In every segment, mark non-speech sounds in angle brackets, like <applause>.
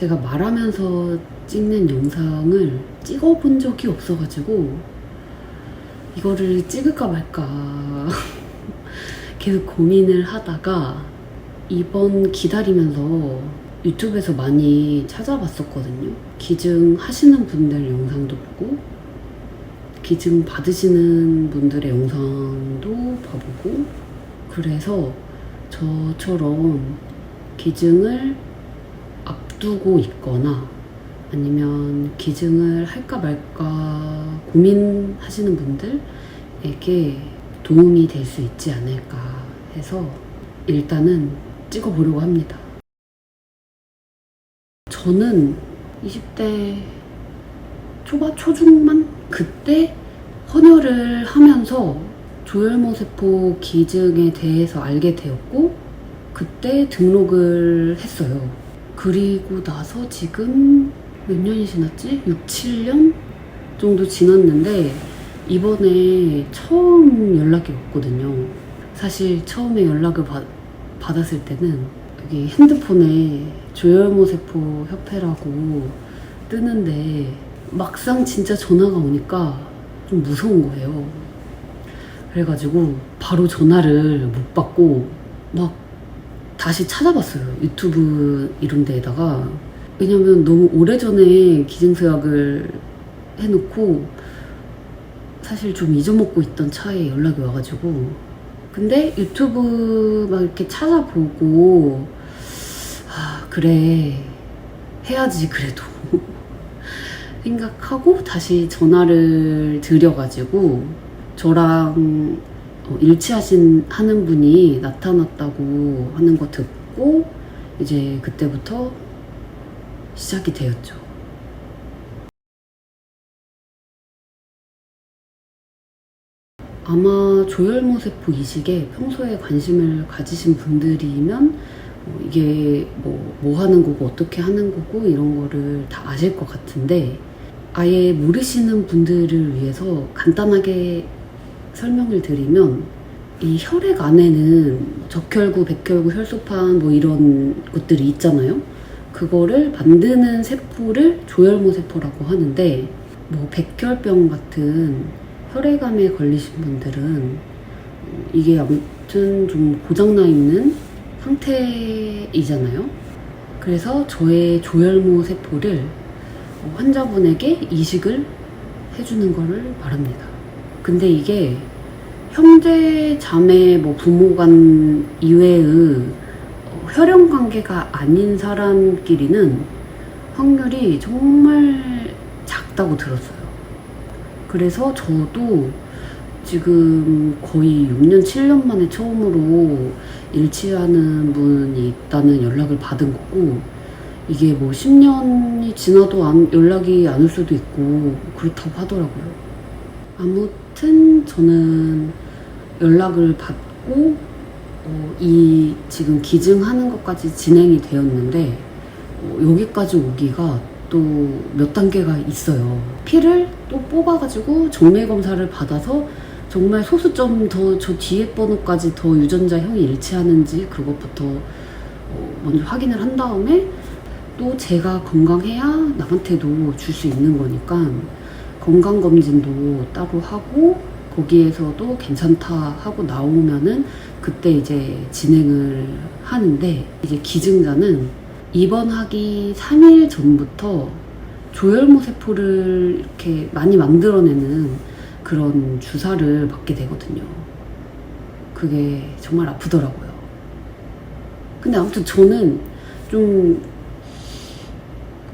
제가 말하면서 찍는 영상을 찍어본 적이 없어가지고 이거를 찍을까 말까 <laughs> 계속 고민을 하다가 이번 기다리면서 유튜브에서 많이 찾아봤었거든요. 기증 하시는 분들 영상도 보고 기증 받으시는 분들의 영상도 봐보고 그래서 저처럼 기증을 앞두고 있거나 아니면 기증을 할까 말까 고민하시는 분들에게 도움이 될 수 있지 않을까 해서 일단은 찍어보려고 합니다. 저는 20대 초반, 초중반? 그때 헌혈을 하면서 조혈모 세포 기증에 대해서 알게 되었고, 그때 등록을 했어요. 그리고 나서 지금 몇 년이 지났지? 6, 7년 정도 지났는데, 이번에 처음 연락이 왔거든요. 사실 처음에 연락을 받, 받았을 때는 여기 핸드폰에 조혈모 세포 협회라고 뜨는데 막상 진짜 전화가 오니까 좀 무서운 거예요. 그래가지고 바로 전화를 못 받고 막 다시 찾아봤어요. 유튜브 이런 데에다가. 왜냐면 너무 오래전에 기증서약을 해놓고 사실 좀 잊어먹고 있던 차에 연락이 와가지고 근데 유튜브 막 이렇게 찾아보고 아 그래 해야지 그래도 <laughs> 생각하고 다시 전화를 드려가지고 저랑 어, 일치하신 하는 분이 나타났다고 하는 거 듣고 이제 그때부터 시작이 되었죠. 아마 조혈모 세포 이식에 평소에 관심을 가지신 분들이면 어, 이게 뭐, 뭐 하는 거고 어떻게 하는 거고 이런 거를 다 아실 것 같은데 아예 모르시는 분들을 위해서 간단하게 설명을 드리면 이 혈액 안에는 적혈구, 백혈구, 혈소판 뭐 이런 것들이 있잖아요. 그거를 만드는 세포를 조혈모 세포라고 하는데 뭐 백혈병 같은 혈액암에 걸리신 분들은 이게 아무튼 좀 고장나 있는 상태이잖아요. 그래서 저의 조혈모 세포를 환자분에게 이식을 해주는 거를 말합니다. 근데 이게 형제, 자매, 뭐 부모 간 이외의 어, 혈연 관계가 아닌 사람끼리는 확률이 정말 작다고 들었어요. 그래서 저도 지금 거의 6년, 7년 만에 처음으로 일치하는 분이 있다는 연락을 받은 거고, 이게 뭐 10년이 지나도 안- 연락이 안 올 수도 있고, 그렇다고 하더라고요. 아무튼 저는 연락을 받고, 어, 이 지금 기증하는 것까지 진행이 되었는데, 어, 여기까지 오기가 또 몇 단계가 있어요. 피를 또 뽑아가지고 정밀 검사를 받아서 정말 소수점 더 저 뒤에 번호까지 더 유전자 형이 일치하는지 그것부터 어, 먼저 확인을 한 다음에 또 제가 건강해야 남한테도 줄 수 있는 거니까 건강검진도 따로 하고 거기에서도 괜찮다 하고 나오면은 그때 이제 진행을 하는데 이제 기증자는 입원하기 3일 전부터 조혈모 세포를 이렇게 많이 만들어내는 그런 주사를 받게 되거든요. 그게 정말 아프더라고요. 근데 아무튼 저는 좀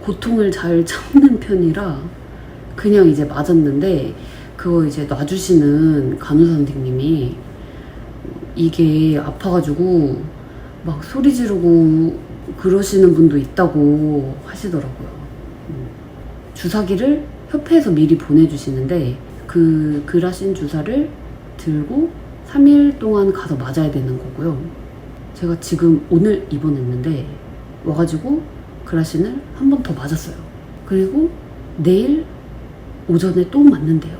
고통을 잘 참는 편이라 그냥 이제 맞았는데 그거 이제 놔주시는 간호사 선생님이 이게 아파가지고 막 소리 지르고 그러시는 분도 있다고 하시더라고요. 음. 주사기를 협회에서 미리 보내주시는데 그 그라신 주사를 들고 3일 동안 가서 맞아야 되는 거고요. 제가 지금 오늘 입원했는데 와가지고 그라신을 한 번 더 맞았어요. 그리고 내일 오전에 또 맞는데요.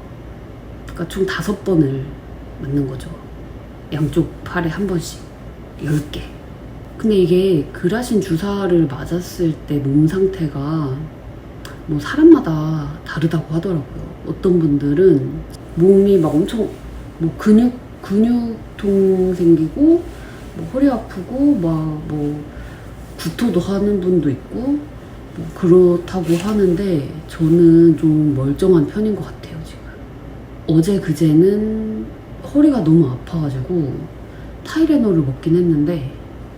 그러니까 총 다섯 번을 맞는 거죠. 양쪽 팔에 한 번씩. 10개. 근데 이게 그라신 주사를 맞았을 때 몸 상태가 뭐 사람마다 다르다고 하더라고요. 어떤 분들은 몸이 막 엄청 뭐 근육 근육통 생기고 뭐 허리 아프고 막 뭐 구토도 하는 분도 있고 뭐 그렇다고 하는데 저는 좀 멀쩡한 편인 것 같아요 지금. 어제 그제는 허리가 너무 아파가지고 타이레놀을 먹긴 했는데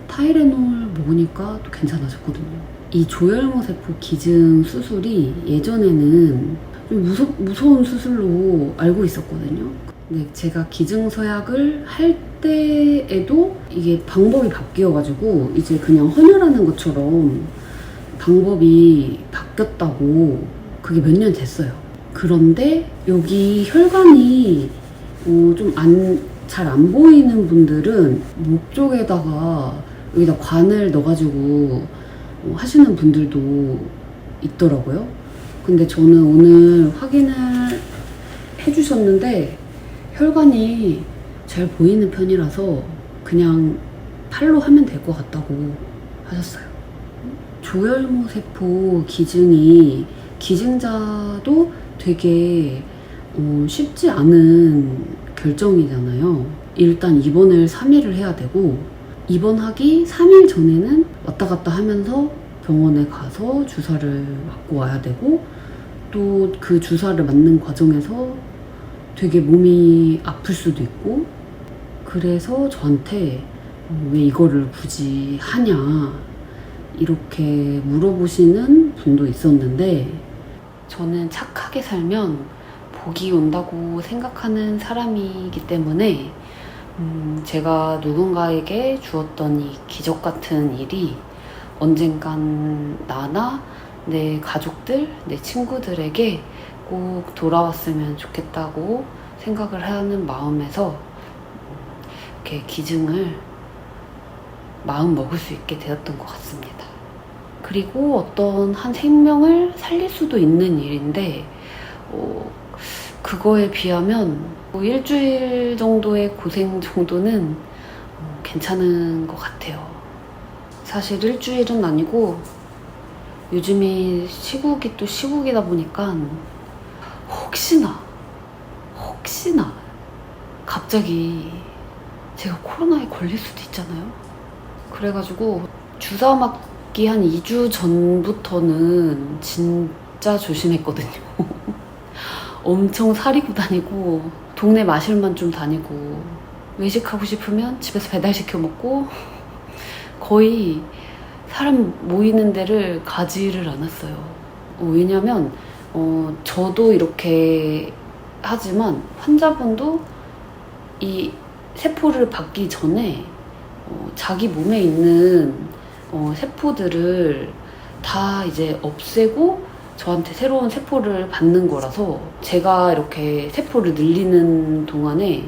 타이레놀 먹으니까 또 괜찮아졌거든요. 이 조혈모 세포 기증 수술이 예전에는 좀 무서, 무서운 수술로 알고 있었거든요. 근데 제가 기증 서약을 할 때에도 이게 방법이 바뀌어가지고 이제 그냥 헌혈하는 것처럼 방법이 바뀌었다고 그게 몇 년 됐어요. 그런데 여기 혈관이 어, 좀안 잘 안 보이는 분들은 목 쪽에다가 여기다 관을 넣어가지고 어, 하시는 분들도 있더라고요. 근데 저는 오늘 확인을 해주셨는데 혈관이 잘 보이는 편이라서 그냥 팔로 하면 될 것 같다고 하셨어요. 조혈모 세포 기증이 기증자도 되게 어, 쉽지 않은 결정이잖아요. 일단 입원을 3일을 해야 되고 입원하기 3일 전에는 왔다 갔다 하면서 병원에 가서 주사를 맞고 와야 되고 또 그 주사를 맞는 과정에서 되게 몸이 아플 수도 있고 그래서 저한테 어, 왜 이거를 굳이 하냐 이렇게 물어보시는 분도 있었는데 저는 착하게 살면 복이 온다고 생각하는 사람이기 때문에 음, 제가 누군가에게 주었던 이 기적 같은 일이 언젠간 나나 내 가족들, 내 친구들에게 꼭 돌아왔으면 좋겠다고 생각을 하는 마음에서 이렇게 기증을 마음 먹을 수 있게 되었던 것 같습니다. 그리고 어떤 한 생명을 살릴 수도 있는 일인데, 어, 그거에 비하면 뭐 일주일 정도의 고생 정도는 어, 괜찮은 것 같아요. 사실 일주일은 아니고 요즘이 시국이 또 시국이다 보니까 혹시나 혹시나 갑자기 제가 코로나에 걸릴 수도 있잖아요. 그래가지고 주사 맞 기 한 2주 전부터는 진짜 조심했거든요. <laughs> 엄청 사리고 다니고 동네 마실만 좀 다니고 외식하고 싶으면 집에서 배달시켜 먹고 거의 사람 모이는 데를 가지를 않았어요. 어, 왜냐면 어, 저도 이렇게 하지만 환자분도 이 세포를 받기 전에 어, 자기 몸에 있는 어, 세포들을 다 이제 없애고 저한테 새로운 세포를 받는 거라서 제가 이렇게 세포를 늘리는 동안에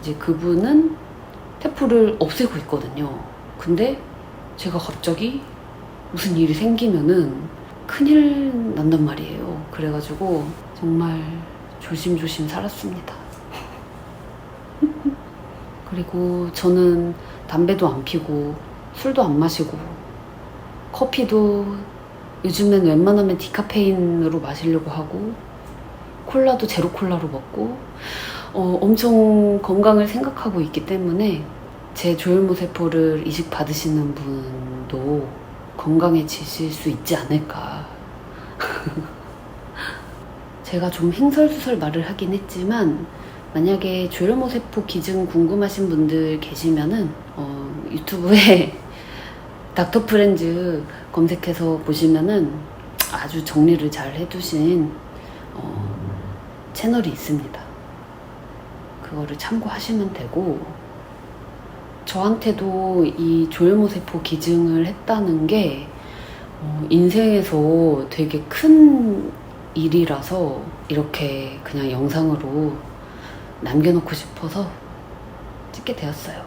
이제 그분은 세포를 없애고 있거든요. 근데 제가 갑자기 무슨 일이 생기면은 큰일 난단 말이에요. 그래가지고 정말 조심조심 살았습니다. <laughs> 그리고 저는 담배도 안 피고 술도 안 마시고 커피도 요즘엔 웬만하면 디카페인으로 마시려고 하고 콜라도 제로 콜라로 먹고 어, 엄청 건강을 생각하고 있기 때문에 제 조혈모 세포를 이식 받으시는 분도 건강해지실 수 있지 않을까. <laughs> 제가 좀 행설수설 말을 하긴 했지만 만약에 조혈모 세포 기증 궁금하신 분들 계시면은 어, 유튜브에 <laughs> 닥터 프렌즈 검색해서 보시면은 아주 정리를 잘 해두신 어, 채널이 있습니다. 그거를 참고하시면 되고 저한테도 이 조혈모세포 기증을 했다는 게 어, 인생에서 되게 큰 일이라서 이렇게 그냥 영상으로 남겨놓고 싶어서 찍게 되었어요.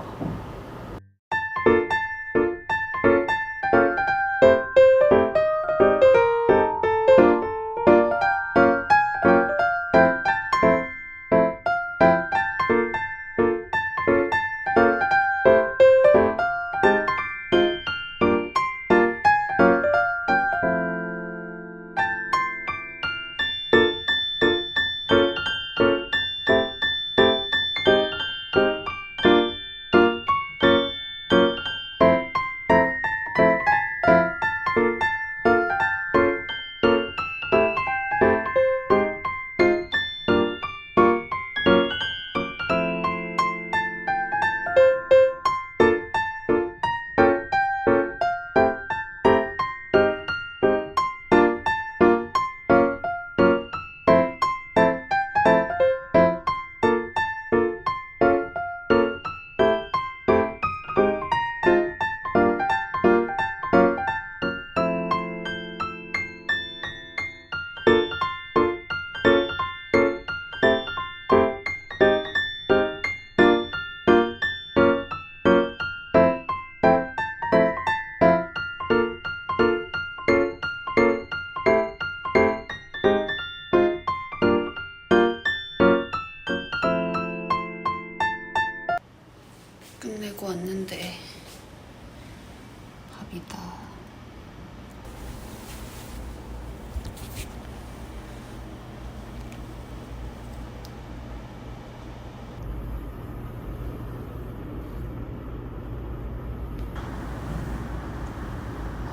밥이다.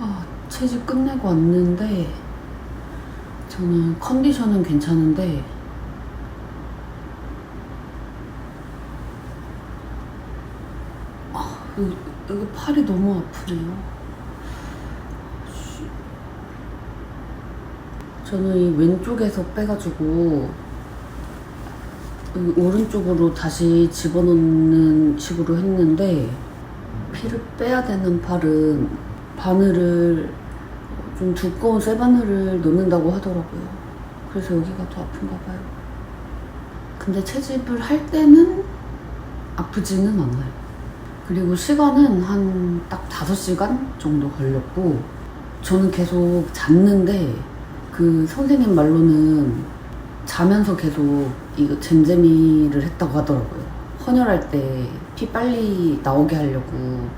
아, 채집 끝내고 왔는데 저는 컨디션은 괜찮은데 아, 여기, 여기 팔이 너무 아프네요. 씨. 저는 이 왼쪽에서 빼가지고 여기 오른쪽으로 다시 집어넣는 식으로 했는데 피를 빼야 되는 팔은 바늘을 좀 두꺼운 쇠 바늘을 놓는다고 하더라고요. 그래서 여기가 더 아픈가 봐요. 근데 채집을 할 때는 아프지는 않아요. 그리고 시간은 한 딱 5시간 정도 걸렸고, 저는 계속 잤는데, 그 선생님 말로는 자면서 계속 이거 잼잼이를 했다고 하더라고요. 헌혈할 때 피 빨리 나오게 하려고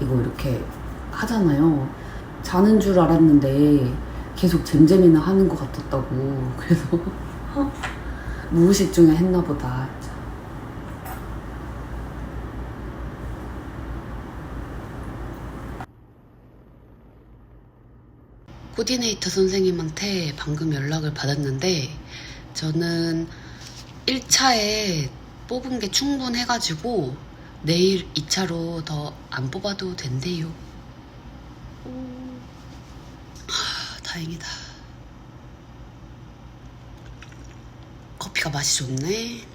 이거 이렇게 하잖아요. 자는 줄 알았는데 계속 잼잼이나 하는 것 같았다고. <laughs> 그래서 무의식 중에 했나 보다. 코디네이터 선생님한테 방금 연락을 받았는데 저는 1차에 뽑은 게 충분해가지고 내일 2차로 더 안 뽑아도 된대요. 하, 다행이다. 커피가 맛이 좋네.